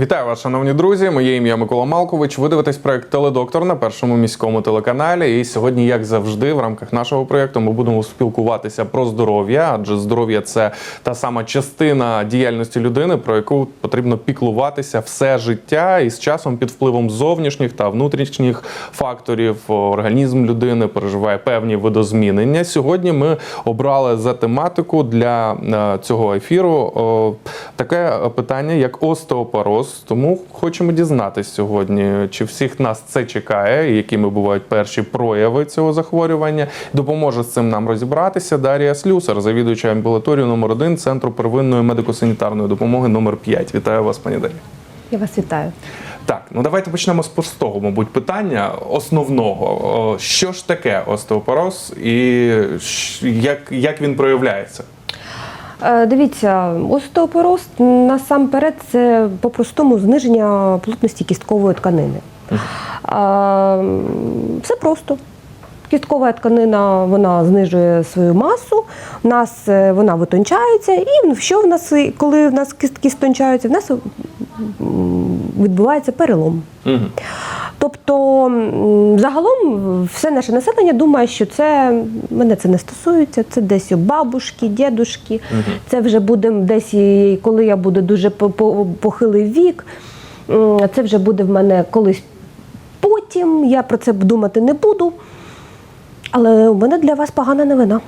Вітаю вас, шановні друзі. Моє ім'я Микола Малкович. Ви дивитесь проект Теледоктор на першому міському телеканалі. І сьогодні, як завжди, в рамках нашого проєкту ми будемо спілкуватися про здоров'я, адже здоров'я це та сама частина діяльності людини, про яку потрібно піклуватися все життя, і з часом під впливом зовнішніх та внутрішніх факторів організм людини переживає певні видозмінення. Сьогодні ми обрали за тематику для е, цього ефіру таке питання, як остеопороз. Тому хочемо дізнатися сьогодні, чи всіх нас це чекає, якими бувають перші прояви цього захворювання. Допоможе з цим нам розібратися. Дар'я Слюсар, завідуюча амбулаторію номер 1 центру первинної медико-санітарної допомоги номер 5. Вітаю вас, пані Дар'я. Я вас вітаю. Так, ну давайте почнемо з простого, мабуть, питання основного. Що ж таке остеопороз і як, як він проявляється? Е, Дивіться, остеопороз насамперед це по-простому зниження плотності кісткової тканини. Е, Все просто. Кісткова тканина вона знижує свою масу, в нас е, вона витончається, і що в нас, коли в нас кістки стончаються, в нас відбувається перелом. Угу. Тобто, загалом все наше населення думає, що це мене це не стосується, це десь у бабушки, дідушки, це вже буде десь, коли я буду дуже по- по- похилий вік, це вже буде в мене колись потім, я про це думати не буду. Але у мене для вас погана новина.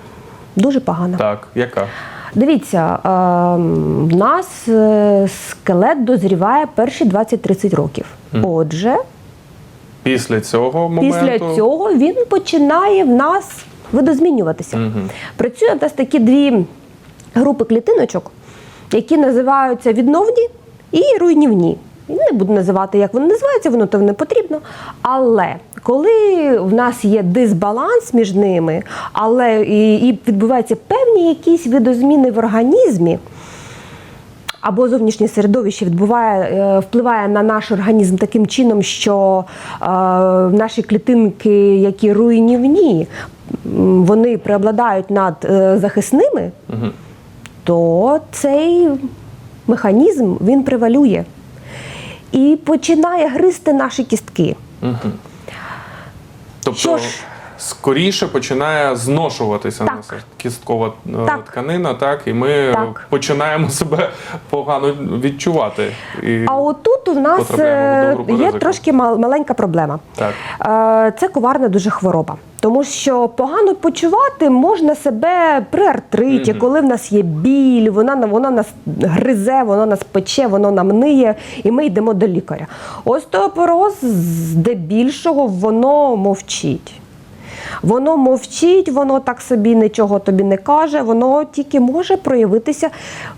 Дуже погана. Так, яка? Дивіться, ем, в нас е, скелет дозріває перші 20-30 років. Отже, Після цього моменту. Після цього він починає в нас видозмінюватися. Мгм. Працює в нас такі дві групи клітиночок, які називаються відновні і руйнівні. Не буду називати, як вони називаються, воно то не потрібно. Але коли в нас є дисбаланс між ними, але і, відбуваються певні якісь видозміни в організмі, або зовнішнє середовище відбуває, е, впливає на наш організм таким чином, що е, наші клітинки, які руйнівні, вони преобладають над е, захисними, то цей механізм він превалює. І починає гризти наші кістки. Тобто Що ж? скоріше починає зношуватися Так. наша кісткова е, Так. тканина, так, і ми Так. починаємо себе погано відчувати. І... А отут у нас Потрапляємо е, є ризику. трошки мал- маленька проблема. Так. Е, Це коварна дуже хвороба. Тому що погано почувати можна себе при артриті, коли в нас є біль, вона, на- вона нас гризе, вона нас пече, воно нам ниє, і ми йдемо до лікаря. Остеопороз здебільшого воно мовчить. Воно мовчить, воно так собі нічого тобі не каже, воно тільки може проявитися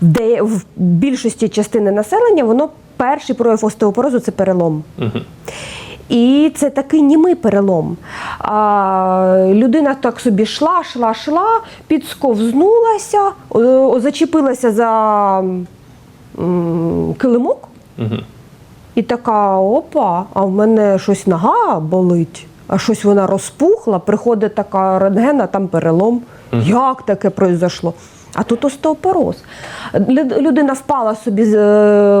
в, де, в більшості частини населення. Воно перший прояв остеопорозу це перелом. І це такий німий перелом. А, людина так собі йшла, йшла, йшла, підсковзнулася, о, зачепилася за м, килимок. І така: опа, а в мене щось нога болить, а щось вона розпухла. Приходить така рентгена, там перелом. Як таке произошло? А тут остеопороз. Людина впала собі з е,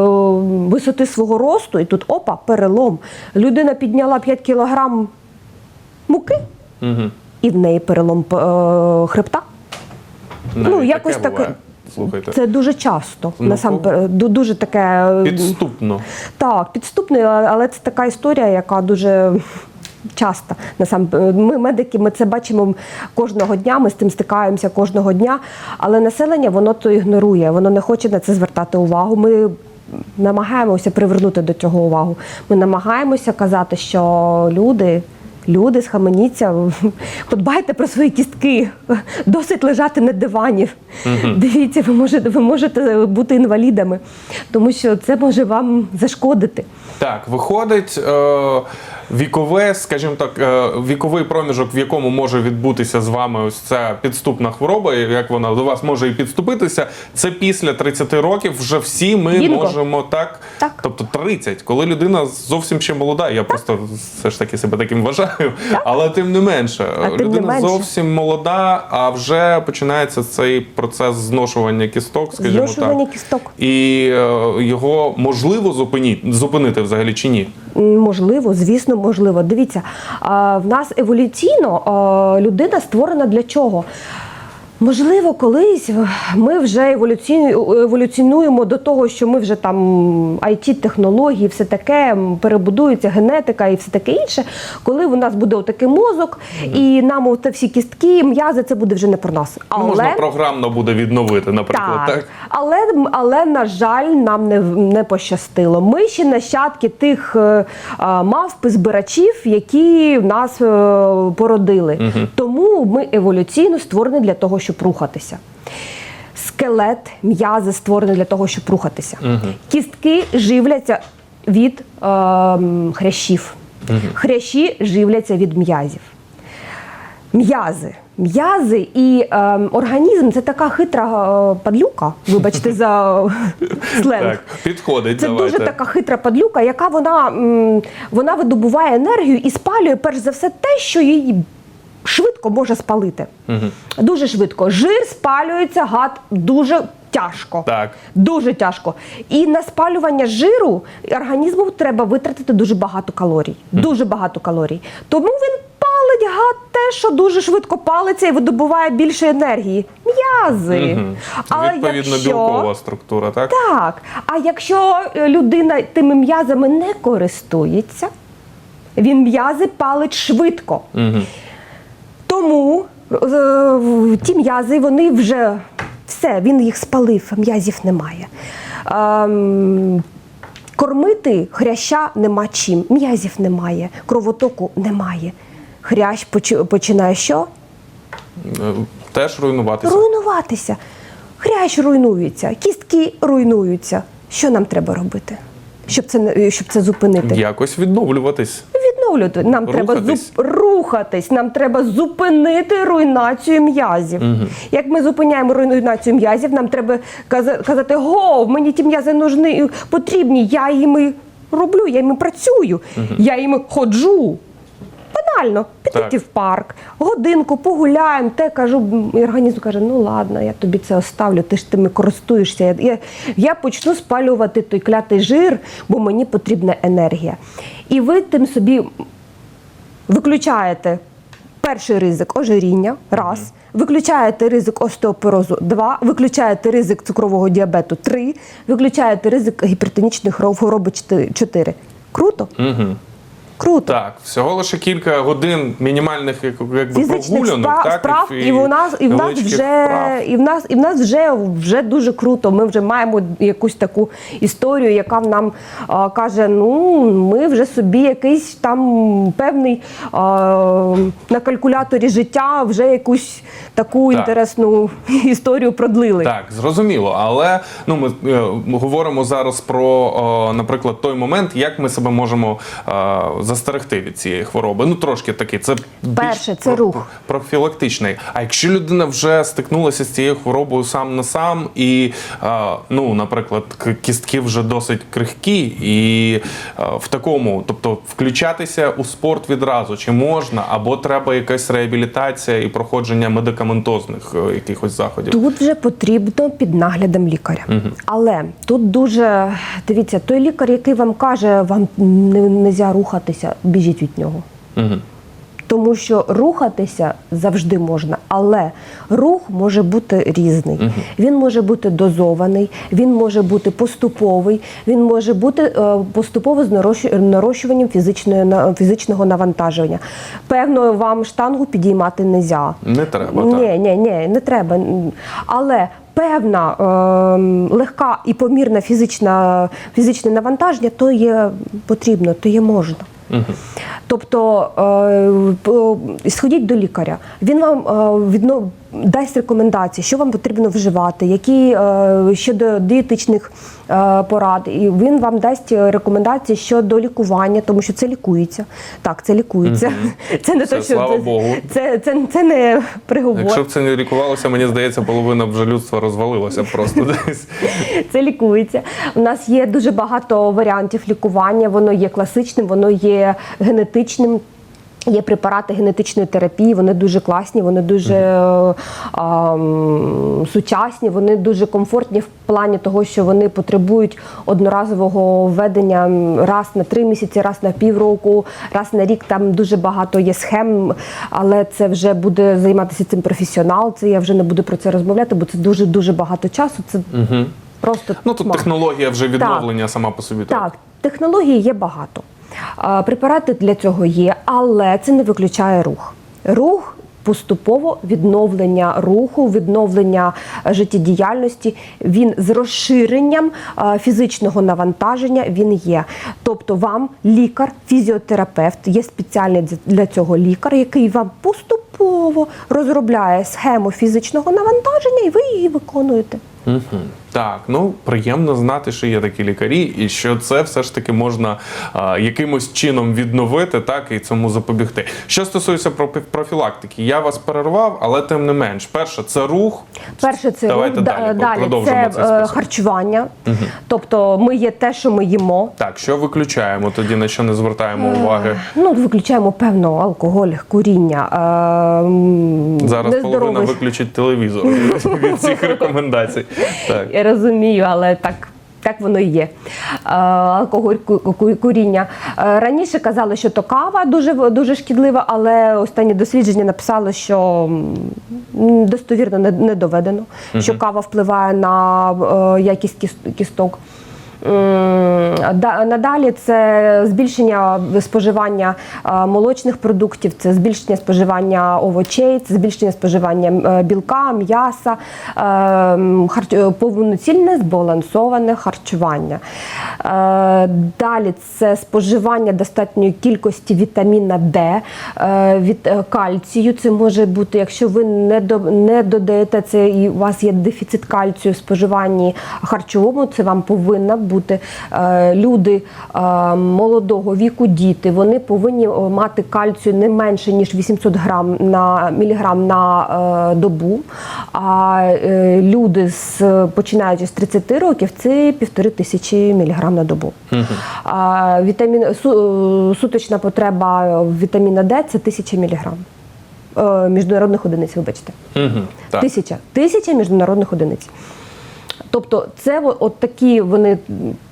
висоти свого росту, і тут опа, перелом. Людина підняла 5 кілограм муки, Угу. і в неї перелом е, хребта. Ну, якось таке буває. Слухайте. Це дуже часто. Ну, насамперед, дуже таке Підступно. так, підступний, але але це така історія, яка дуже часто. Насам ми медики, ми це бачимо кожного дня. Ми з тим стикаємося кожного дня. Але населення воно то ігнорує, воно не хоче на це звертати увагу. Ми намагаємося привернути до цього увагу. Ми намагаємося казати, що люди. Люди, схаменіться, подбайте про свої кістки, досить лежати на дивані. Дивіться, ви можете, ви можете бути інвалідами, тому що це може вам зашкодити. Так, виходить, е, вікове, скажімо так, е, віковий проміжок, в якому може відбутися з вами ось ця підступна хвороба, як вона до вас може і підступитися, це після 30 років вже всі ми Бінго. можемо так. Так. Тобто 30, коли людина зовсім ще молода. Я просто все ж таки себе таким вважаю, але тим не менше, А тим не людина менше. зовсім молода, а вже починається цей процес зношування кісток, скажімо Зношування так. кісток. І е, його можливо зупинити, зупинити взагалі чи ні? Можливо, звісно, можливо. Дивіться, а, в нас еволюційно а, людина створена для чого? Можливо, колись ми вже еволюці- еволюціонуємо до того, що ми вже там it технології, все таке перебудується генетика і все таке інше. Коли у нас буде отакий мозок, і нам от всі кістки, м'язи, це буде вже не про нас. Ну, можна програмно буде відновити, наприклад, так? Так, але, але на жаль, нам не, не пощастило. Ми ще нащадки тих е, а, мавп збирачів, які нас е, породили. Тому ми еволюційно створені для того, щоб рухатися. Скелет, м'язи створені для того, щоб рухатися. Кістки живляться від е, хрящів. Хрящі живляться від м'язів. М'язи. М'язи і е, організм це така хитра е, падлюка, вибачте за сленг. Так, підходить. Це давайте. дуже така хитра падлюка, яка вона, м, вона видобуває енергію і спалює перш за все те, що її швидко може спалити. Дуже швидко. Жир спалюється гад дуже тяжко. Так. Дуже тяжко. І на спалювання жиру організму треба витратити дуже багато калорій. Дуже багато калорій. Тому він палить гад те, що дуже швидко палиться і видобуває більше енергії. М'язи. Мгм. Але Відповідно, якщо... білкова структура, так? Так. А якщо е, людина тими м'язами не користується, він м'язи палить швидко. Угу. Тому е, ті м'язи вони вже все, він їх спалив, м'язів немає. Ем, кормити хряща нема чим, м'язів немає, кровотоку немає. Хрящ починає що? Е, Теж руйнуватися. Руйнуватися. Хрящ руйнується, кістки руйнуються. Що нам треба робити, щоб це, щоб це зупинити? Якось відновлюватись. Відновлювати. Нам треба Рухатись. зуп... рухатись, нам треба зупинити руйнацію м'язів. Як ми зупиняємо руйнацію м'язів, нам треба казати: го, мені ті м'язи нужні, потрібні, я їми роблю, я їми працюю, я їми ходжу. Банально, Так. в парк, годинку погуляємо, те кажу, і організм каже, ну ладно, я тобі це оставлю, ти ж тими користуєшся. Я, я, я почну спалювати той клятий жир, бо мені потрібна енергія. І ви тим собі виключаєте перший ризик ожиріння, раз. Виключаєте ризик остеопорозу, два, виключаєте ризик цукрового діабету, три, виключаєте ризик гіпертонічної хвороб- хвороби, чотири. Круто? Угу. Круто. Так, всього лише кілька годин мінімальних як- якби прогулянок, так, справ, і, у нас і в нас вже вправ. і в нас і в нас вже вже дуже круто. Ми вже маємо якусь таку історію, яка нам а, каже: ну ми вже собі якийсь там певний а, на калькуляторі життя вже якусь таку Так. інтересну історію продлили. Так, зрозуміло. Але ну ми, е, ми говоримо зараз про, о, наприклад, той момент, як ми себе можемо е, застерегти від цієї хвороби. Ну трошки такий. Це більш Перше, це рух. профілактичний. А якщо людина вже стикнулася з цією хворобою сам на сам, і е, ну, наприклад, кістки вже досить крихкі, і е, в такому, тобто включатися у спорт відразу, чи можна, або треба якась реабілітація і проходження медикаментозних е, якихось заходів. Тут вже потрібно під наглядом лікаря. Але тут дуже дивіться, той лікар, який вам каже, вам не можна рухатися, біжіть від нього. Мгм. Тому що рухатися завжди можна, але рух може бути різний. Він може бути дозований, він може бути поступовий, він може бути е, поступово з нарощу- нарощуванням фізичного навантаження. Певно, вам штангу підіймати не можна. Не треба, так. Ні, ні, ні, не треба. Але певна ем, легка і помірна фізична, фізичне навантаження, то є потрібно, то є можна. Тобто е, сходіть до лікаря. Він вам е, відно, дасть рекомендації, що вам потрібно вживати, які е, щодо дієтичних е, порад. І він вам дасть рекомендації щодо лікування, тому що це лікується. Так, це лікується. Це не Це те, що слава це, Богу. Це, це, це не приговор. Якщо б це не лікувалося, мені здається, половина вже людства розвалилася просто десь. Це лікується. У нас є дуже багато варіантів лікування. Воно є класичним, воно є генетичним. Є препарати генетичної терапії, вони дуже класні, вони дуже е, ам, сучасні, вони дуже комфортні в плані того, що вони потребують одноразового введення раз на три місяці, раз на півроку, раз на рік. Там дуже багато є схем, але це вже буде займатися цим професіонал. Це я вже не буду про це розмовляти, бо це дуже дуже багато часу. Це просто Ну тут технологія вже відновлення сама по собі. Так, технологій є багато. Препарати для цього є, але це не виключає рух. Рух поступово відновлення руху, відновлення е, життєдіяльності. Він з розширенням е, фізичного навантаження він є. Тобто, вам лікар, фізіотерапевт, є спеціальний для цього лікар, який вам поступово розробляє схему фізичного навантаження, і ви її виконуєте. Угу. Так, ну приємно знати, що є такі лікарі, і що це все ж таки можна а, якимось чином відновити, так і цьому запобігти. Що стосується профілактики, я вас перервав, але тим не менш, перше це рух. Перше, це Давайте рух, далі, далі продовжимо це цей е, харчування. Тобто ми є те, що ми їмо. Так, що виключаємо тоді, на що не звертаємо уваги? Ну, виключаємо певно алкоголь, куріння. е, Зараз половина виключить телевізор від, від цих рекомендацій. Так. Розумію, але так. Так воно і є. Е, Алкоголь, ку- ку- куріння. Е, Раніше казали, що то кава дуже, дуже шкідлива, але останні дослідження написали, що достовірно не, доведено, що кава впливає на е, якість кіс- кісток. Надалі це збільшення споживання молочних продуктів, це збільшення споживання овочей, це збільшення споживання е, білка, м'яса, е, е, повноцінне збалансоване харчування. Далі це споживання достатньої кількості вітаміна Д, від кальцію. Це може бути, якщо ви не додаєте це, і у вас є дефіцит кальцію в споживанні харчовому, це вам повинна бути е, люди е, молодого віку, діти. Вони повинні е, мати кальцію не менше ніж 800 грам на міліграм на добу. А люди з починаючи з 30 років це півтори тисячі міліграм на добу. А, вітамін су, суточна потреба вітаміна Д це тисяча міліграм. Міжнародних одиниць, вибачте. Угу. Так. Тисяча. Тисяча міжнародних одиниць. Тобто, це от такі вони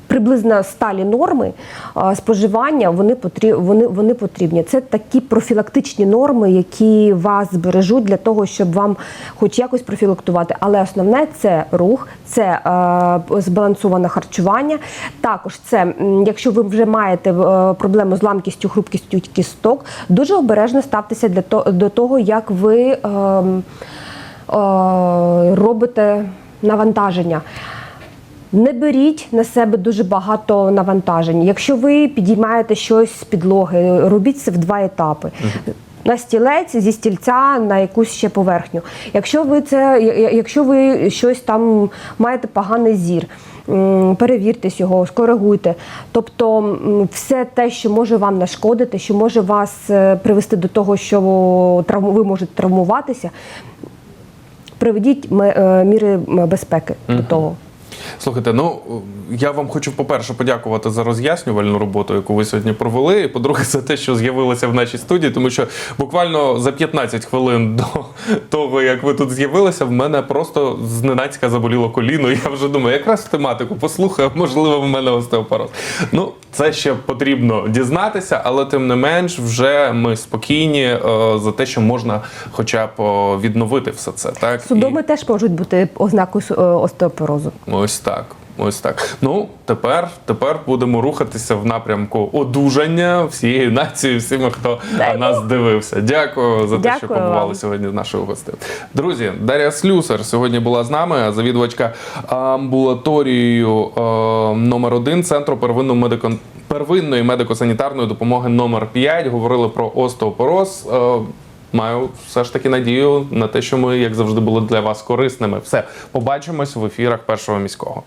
приблизно сталі норми а, споживання, вони, потрі, вони, вони потрібні. Це такі профілактичні норми, які вас збережуть для того, щоб вам хоч якось профілактувати. Але основне це рух, це е, збалансоване харчування. Також це, якщо ви вже маєте е, проблему з ламкістю, хрупкістю кісток, дуже обережно ставтеся для то, до того, як ви. ем, е, робите навантаження. Не беріть на себе дуже багато навантажень. Якщо ви підіймаєте щось з підлоги, робіть це в два етапи. На стілець зі стільця на якусь ще поверхню. Якщо ви це, якщо ви щось там маєте поганий зір, перевіртесь його, скоригуйте. Тобто все те, що може вам нашкодити, що може вас е, привести до того, що ви можете травмуватися, приведіть безпеки міри безпеки до того. Слухайте, ну я вам хочу, по-перше, подякувати за роз'яснювальну роботу, яку ви сьогодні провели. І по-друге, за те, що з'явилися в нашій студії, тому що буквально за 15 хвилин до того, як ви тут з'явилися, в мене просто зненацька заболіло коліно. Я вже думаю, якраз тематику послухаю, можливо, в мене остеопороз. Ну, це ще потрібно дізнатися, але тим не менш, вже ми спокійні е, за те, що можна хоча б відновити все це. Так І- теж можуть бути ознакою е, остеопорозу. Ось так. Ось так. Ну тепер, тепер будемо рухатися в напрямку одужання всієї нації, всіма, хто Дай нас дивився. Дякую за те, що побували сьогодні з нашою гостею. Друзі, Дар'я Слюсар сьогодні була з нами, завідувачка амбулаторією е, номер 1 центру первинної медико первинної медико-санітарної допомоги номер 5 Говорили про остеопороз. Маю все ж таки надію на те, що ми, як завжди, були для вас корисними. Все, побачимось в ефірах першого міського.